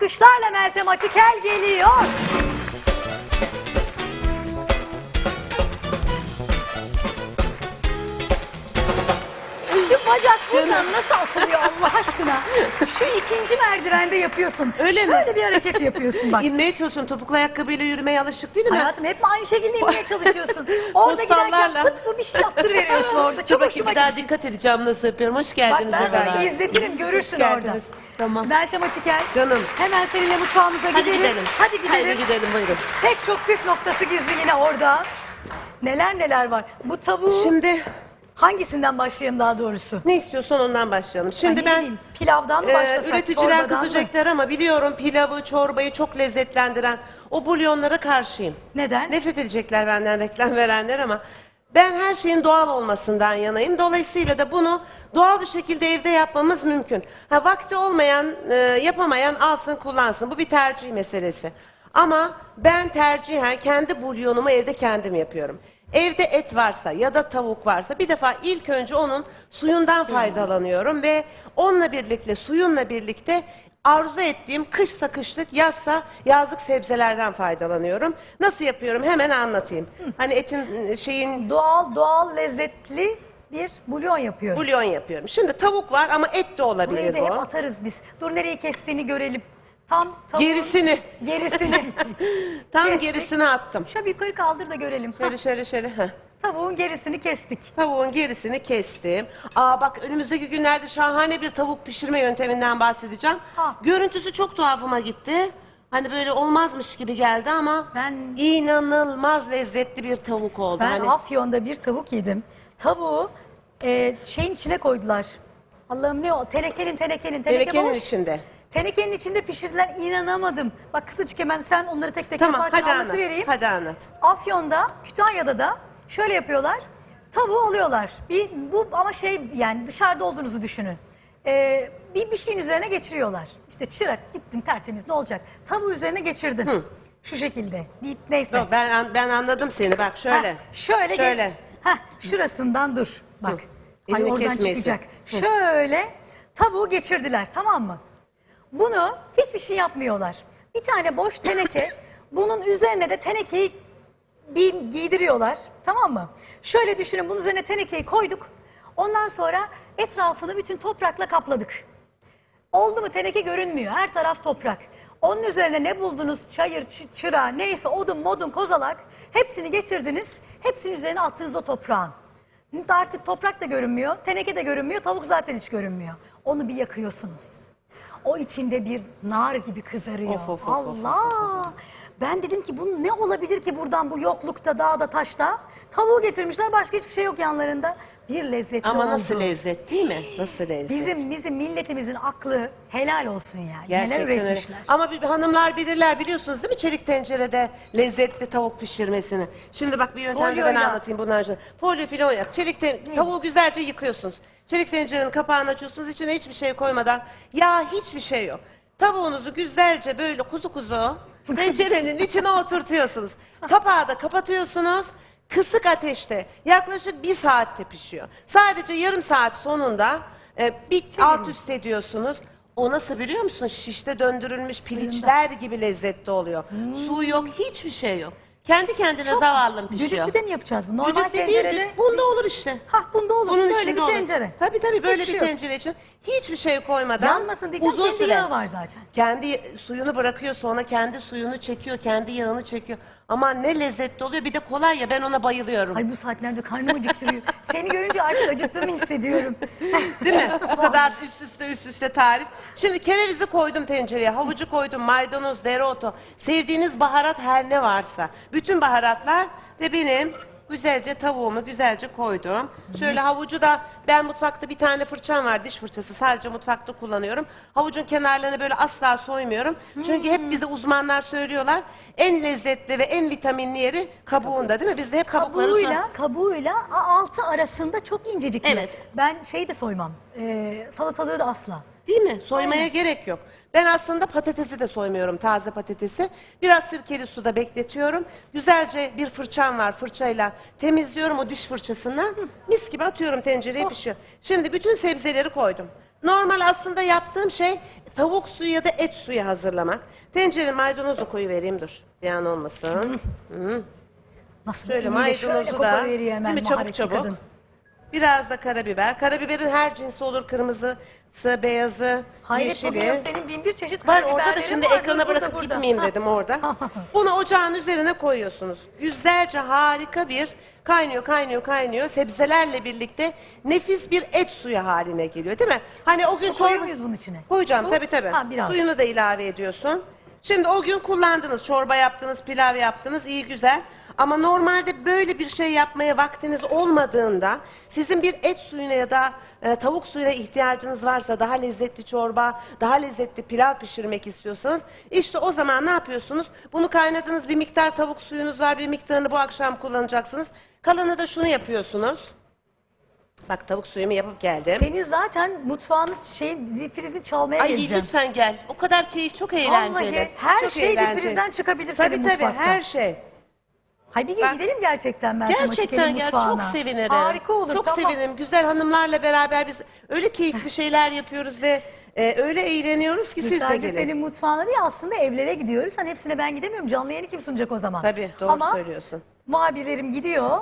Alkışlarla Meltem Açıkel geliyor. Bacak buradan nasıl atılıyor Allah aşkına? Şu ikinci merdivende yapıyorsun. Öyle mi? Şöyle bir hareket yapıyorsun bak. İnmeye çalışıyorum. Topuklu ayakkabıyla yürümeye alışık değilim ya. Hayatım hep mi aynı şekilde inmeye çalışıyorsun? Orada giderken pıt bu bir şey attır veriyorsun orada. Dur Çok bakayım bir daha gitti. dikkat edeceğim nasıl yapıyorum. Hoş Bak geldiniz. ben sana izletirim görürsün orada. Tamam. Meltem Açıkel. Canım. Hemen seninle mutfağımıza Hadi gidelim. gidelim. Hadi gidelim. Haydi gidelim buyurun. Pek çok püf noktası gizli yine orada. Neler neler var. Bu tavuğu Şimdi hangisinden başlayayım daha doğrusu? ne istiyorsan ondan başlayalım. Şimdi ne ben bileyim, pilavdan mı e, başlasak? üreticiler çorbadan mı? kızacaklar ama biliyorum pilavı, çorbayı çok lezzetlendiren o bulyonlara karşıyım. Neden? Nefret edecekler benden reklam verenler ama ben her şeyin doğal olmasından yanayım. Dolayısıyla da bunu doğal bir şekilde evde yapmamız mümkün. Ha vakti olmayan, e, yapamayan alsın kullansın. Bu bir tercih meselesi. Ama ben tercihen kendi bulyonumu evde kendim yapıyorum. Evde et varsa ya da tavuk varsa bir defa ilk önce onun suyundan faydalanıyorum ve onunla birlikte suyunla birlikte arzu ettiğim kışsa kışlık, yazsa yazlık sebzelerden faydalanıyorum. Nasıl yapıyorum hemen anlatayım. Hani etin e, şeyin Doğal doğal lezzetli bir bulyon yapıyoruz. bulyon yapıyorum. Şimdi tavuk var ama et de olabilir Burayı da hep bu. atarız biz. Dur nereye kestiğini görelim. Tam tavuğun Gerisini, gerisini. tam Kestik. gerisini attım. Şöyle bir yukarı kaldır da görelim. Şöyle Hah, şöyle şöyle. heh. tavuğun gerisini kestik. Tavuğun gerisini kestim. Aa bak önümüzdeki günlerde şahane bir tavuk pişirme yönteminden bahsedeceğim. Ha. Görüntüsü çok tuhafıma gitti. Hani böyle olmazmış gibi geldi ama Ben- inanılmaz lezzetli bir tavuk oldu. Ben hani Afyon'da bir tavuk yedim. Tavuğu e, şeyin içine koydular. Allah'ım ne o? Tenekenin tenekenin. Teneke Tenekenin boş. içinde. Tenekenin içinde pişirdiler. inanamadım. Bak kısacık hemen sen onları tek tek Tamam yaparken hadi anlat. anlatıvereyim. Hadi anlat. Afyon'da, Kütahya'da da şöyle yapıyorlar. Tavuğu alıyorlar. Bir, bu ama şey yani dışarıda olduğunuzu düşünün. Ee, bir bir şeyin üzerine geçiriyorlar. İşte çırak gittin tertemiz ne olacak? Tavuğu üzerine geçirdin. Şu şekilde. Deyip neyse. Yok, ben an- ben anladım seni bak şöyle. Heh, şöyle. Şöyle. Heh, şurasından dur. Bak. Hı. Ay Elini oradan kesmeyesin. çıkacak. Şöyle tavuğu geçirdiler tamam mı? Bunu hiçbir şey yapmıyorlar. Bir tane boş teneke bunun üzerine de tenekeyi gi- giydiriyorlar. Tamam mı? Şöyle düşünün bunun üzerine tenekeyi koyduk. Ondan sonra etrafını bütün toprakla kapladık. Oldu mu teneke görünmüyor. Her taraf toprak. Onun üzerine ne buldunuz? Çayır, çı- çıra, neyse odun, modun, kozalak. Hepsini getirdiniz. Hepsinin üzerine attınız o toprağın. Artık toprak da görünmüyor, teneke de görünmüyor, tavuk zaten hiç görünmüyor. Onu bir yakıyorsunuz. O içinde bir nar gibi kızarıyor. Of, of, of, of, Allah! Ben dedim ki bu ne olabilir ki buradan bu yoklukta, dağda, taşta? Tavuğu getirmişler, başka hiçbir şey yok yanlarında. Bir lezzetli Ama oldu. nasıl lezzet değil mi? Nasıl lezzet? Bizim bizim milletimizin aklı helal olsun yani. Gerçekten Neler öyle. üretmişler. Ama bir, hanımlar bilirler biliyorsunuz değil mi çelik tencerede lezzetli tavuk pişirmesini. Şimdi bak bir yöntem de ben Folyoyla. anlatayım bunlar için. Folyo filon yak. Çelik ten- tavuğu güzelce yıkıyorsunuz. Çelik tencerenin kapağını açıyorsunuz. içine hiçbir şey koymadan. Yağ hiçbir şey yok. Tavuğunuzu güzelce böyle kuzu kuzu tencerenin içine oturtuyorsunuz. Kapağı da kapatıyorsunuz. Kısık ateşte yaklaşık bir saatte pişiyor. Sadece yarım saat sonunda e, bir alt üst ediyorsunuz. O nasıl biliyor musun? Şişte döndürülmüş piliçler gibi lezzetli oluyor. Su yok, hiçbir şey yok. Kendi kendine Çok- zavallım pişiyor. Düdüklüde mi yapacağız bu? Normal Düdüklü değil, tencerede. bunda olur işte. Hah bunda olur. Bunun böyle içinde bir olur. tencere. Tabii tabii böyle Hiçbir bir şey yok. tencere için hiçbir şey koymadan Yanmasın diyeceğim uzun kendi süre. yağı var zaten. Kendi suyunu bırakıyor sonra kendi suyunu çekiyor, kendi yağını çekiyor. Ama ne lezzetli oluyor bir de kolay ya ben ona bayılıyorum. Ay bu saatlerde karnım acıktırıyor. Seni görünce artık acıktığımı hissediyorum. Değil mi? Bu kadar üst üste üst üste tarif. Şimdi kerevizi koydum tencereye, havucu koydum, maydanoz, dereotu. Sevdiğiniz baharat her ne varsa. Bütün baharatlar ve benim güzelce tavuğumu güzelce koydum. Şöyle havucu da ben mutfakta bir tane fırçam var diş fırçası sadece mutfakta kullanıyorum. Havucun kenarlarını böyle asla soymuyorum. Çünkü hep bize uzmanlar söylüyorlar. En lezzetli ve en vitaminli yeri kabuğunda değil mi? Biz de hep kabukları soy- Kabuğuyla, kabuğuyla a- altı arasında çok incecik. bir- Evet. Ben şey de soymam. Ee, salatalığı da asla. Değil mi? Soymaya gerek yok. Ben aslında patatesi de soymuyorum, taze patatesi. Biraz sirkeli suda bekletiyorum. Güzelce bir fırçam var, fırçayla temizliyorum o diş fırçasından. Mis gibi atıyorum tencereye pişiyor. Şimdi bütün sebzeleri koydum. Normal aslında yaptığım şey tavuk suyu ya da et suyu hazırlamak. Tencereye maydanozu koyu vereyim dur. Ziyan olmasın. Nasıl Şöyle maydanozu da, değil mi? Çabuk çabuk. Biraz da karabiber. Karabiberin her cinsi olur. Kırmızısı, beyazı, Hayret bugün yeşili. yok senin bin bir çeşit Var orada da karabiberlerin şimdi var. ekrana Burada, bırakıp burada. gitmeyeyim dedim orada. Bunu ocağın üzerine koyuyorsunuz. Güzelce harika bir kaynıyor kaynıyor kaynıyor. Sebzelerle birlikte nefis bir et suyu haline geliyor değil mi? Hani o Su gün koyuyor çorba- muyuz bunun içine? Koyacağım Su? tabii tabii. Ha, biraz. Suyunu da ilave ediyorsun. Şimdi o gün kullandınız, çorba yaptınız, pilav yaptınız, iyi güzel. Ama normalde böyle bir şey yapmaya vaktiniz olmadığında sizin bir et suyuna ya da e, tavuk suyuna ihtiyacınız varsa daha lezzetli çorba, daha lezzetli pilav pişirmek istiyorsanız işte o zaman ne yapıyorsunuz? Bunu kaynadınız bir miktar tavuk suyunuz var bir miktarını bu akşam kullanacaksınız. Kalanı da şunu yapıyorsunuz. Bak tavuk suyumu yapıp geldim. Senin zaten mutfağını şeyin difrizini çalmaya Ay geleceğim. lütfen gel. O kadar keyif, çok eğlenceli. Vallahi her Çok şey eğlenceli. difrizden çıkabilir tabii, senin tabii, mutfakta. her şey. Hay bir gün Bak- gidelim gerçekten ben Gerçekten gel, çok sevinirim. Harika olur Çok tamam. sevinirim. Güzel hanımlarla beraber biz öyle keyifli şeyler yapıyoruz ve e, öyle eğleniyoruz ki Biz siz de sadece gelin. senin mutfağına değil aslında evlere gidiyoruz. Hani hepsine ben gidemiyorum. Canlı yayını kim sunacak o zaman? Tabii, doğru Ama söylüyorsun. muhabirlerim gidiyor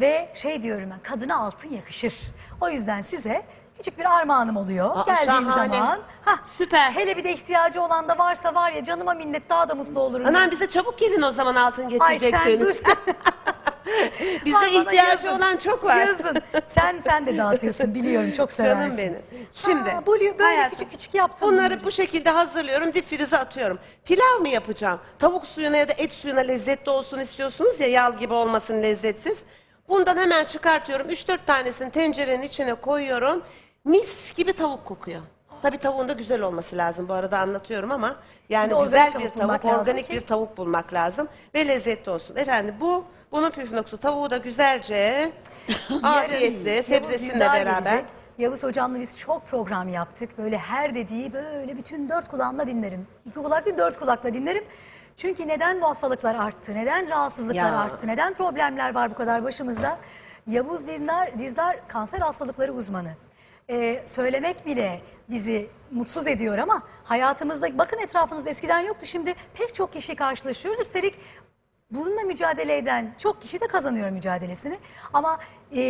ve şey diyorum ben kadına altın yakışır. O yüzden size küçük bir armağanım oluyor Aa, geldiğim şahane. zaman. Hah, Süper. Hele bir de ihtiyacı olan da varsa var ya canıma minnet daha da mutlu olurum. Anam bize çabuk gelin o zaman altın Ay sen getirecekseniz. dur sen. Bizde Var, bana ihtiyacı yazın. olan çok var. Yazın. Sen sen de dağıtıyorsun biliyorum çok seversin. Canım benim. Şimdi Ha, böyle böyle hayatım, küçük küçük yaptım. Bunları bu şekilde hazırlıyorum, difrize atıyorum. Pilav mı yapacağım? Tavuk suyuna ya da et suyuna lezzetli olsun istiyorsunuz ya yağ gibi olmasın lezzetsiz. Bundan hemen çıkartıyorum. 3-4 tanesini tencerenin içine koyuyorum. Mis gibi tavuk kokuyor. Tabii tavuğun da güzel olması lazım bu arada anlatıyorum ama Bir yani organik güzel bir tavuk tavuk, bulmak lazım organik ki. bir tavuk bulmak lazım ve lezzetli olsun. Efendim bu bunun püf noktası tavuğu da güzelce afiyetle sebzesinle Dizdar beraber. gelecek. Yavuz hocamla biz çok program yaptık. Böyle her dediği böyle bütün dört kulağımla dinlerim. İki kulak değil dört kulakla dinlerim. Çünkü neden bu hastalıklar arttı? Neden rahatsızlıklar Ya. arttı? Neden problemler var bu kadar başımızda? Yavuz Dizdar, Dizdar kanser hastalıkları uzmanı. Ee, söylemek bile bizi mutsuz ediyor ama hayatımızda bakın etrafınızda eskiden yoktu şimdi pek çok kişi karşılaşıyoruz. Üstelik bununla mücadele eden çok kişi de kazanıyor mücadelesini. Ama e,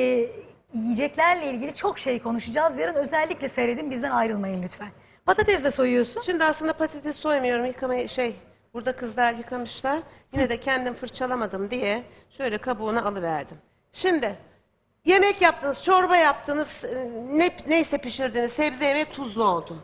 yiyeceklerle ilgili çok şey konuşacağız. Yarın özellikle seyredin bizden ayrılmayın lütfen. Patates de soyuyorsun. Şimdi aslında patates soymuyorum yıkamaya şey burada kızlar yıkamışlar. Yine de kendim fırçalamadım diye şöyle kabuğunu alıverdim. Şimdi yemek yaptınız, çorba yaptınız, e, ne, neyse pişirdiniz, sebze yemeği tuzlu oldu.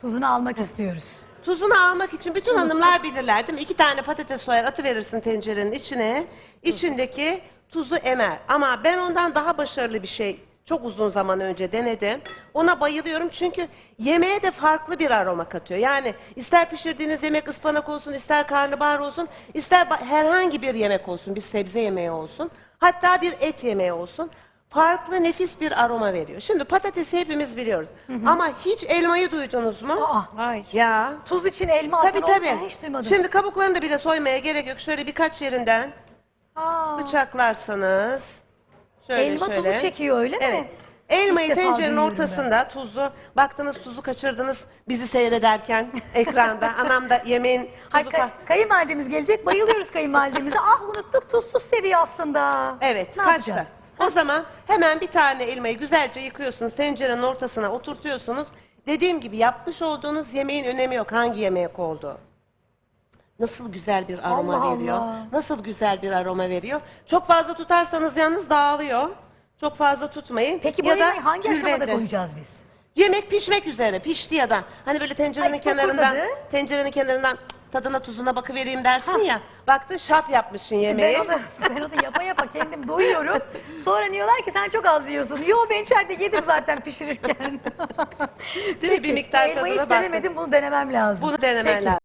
Tuzunu almak istiyoruz. Tuzunu almak için bütün hanımlar bilirler değil mi? İki tane patates soyar atıverirsin tencerenin içine. İçindeki tuzu emer. Ama ben ondan daha başarılı bir şey çok uzun zaman önce denedim. Ona bayılıyorum çünkü yemeğe de farklı bir aroma katıyor. Yani ister pişirdiğiniz yemek ıspanak olsun, ister karnabahar olsun, ister herhangi bir yemek olsun, bir sebze yemeği olsun. Hatta bir et yemeği olsun. Farklı nefis bir aroma veriyor. Şimdi patatesi hepimiz biliyoruz. Ama hiç elmayı duydunuz mu? Aa, Hayır. Ya. tuz için elma Tabii oldu, tabii. hiç duymadım. Şimdi kabuklarını da bile soymaya gerek yok. Şöyle birkaç yerinden Aa, bıçaklarsanız. Şöyle elma şöyle. tuzu çekiyor öyle Evet. mi? Elmayı İlk defa tencerenin duyuyorum ortasında tuzu, baktınız tuzu kaçırdınız bizi seyrederken ekranda. Anam da yemeğin Hay, tuzu kay- ka- kayınvalidemiz gelecek. Bayılıyoruz kayınvalidemize. Ah unuttuk tuzsuz seviyor aslında. Evet, ne yapacağız? O zaman hemen bir tane elmayı güzelce yıkıyorsunuz, tencerenin ortasına oturtuyorsunuz. Dediğim gibi yapmış olduğunuz yemeğin önemi yok hangi yemek olduğu. Nasıl güzel bir aroma Allah veriyor. Allah. Nasıl güzel bir aroma veriyor. Çok fazla tutarsanız yalnız dağılıyor. Çok fazla tutmayın. Peki bu Ya da hangi aşamada külbette. koyacağız biz? Yemek pişmek üzere, pişti ya da. Hani böyle tencerenin Ay, kenarından, fokurdadı. tencerenin kenarından tadına tuzuna bakıvereyim dersin ya. Baktın şap yapmışsın yemeği. Şimdi ben onu, ben onu yapa yapa kendim doyuyorum. Sonra diyorlar ki sen çok az yiyorsun. Yo ben içeride yedim zaten pişirirken. Değil mi? Bir miktar Elmayı tadına hiç denemedim bunu denemem lazım. Bunu denemen Peki. lazım.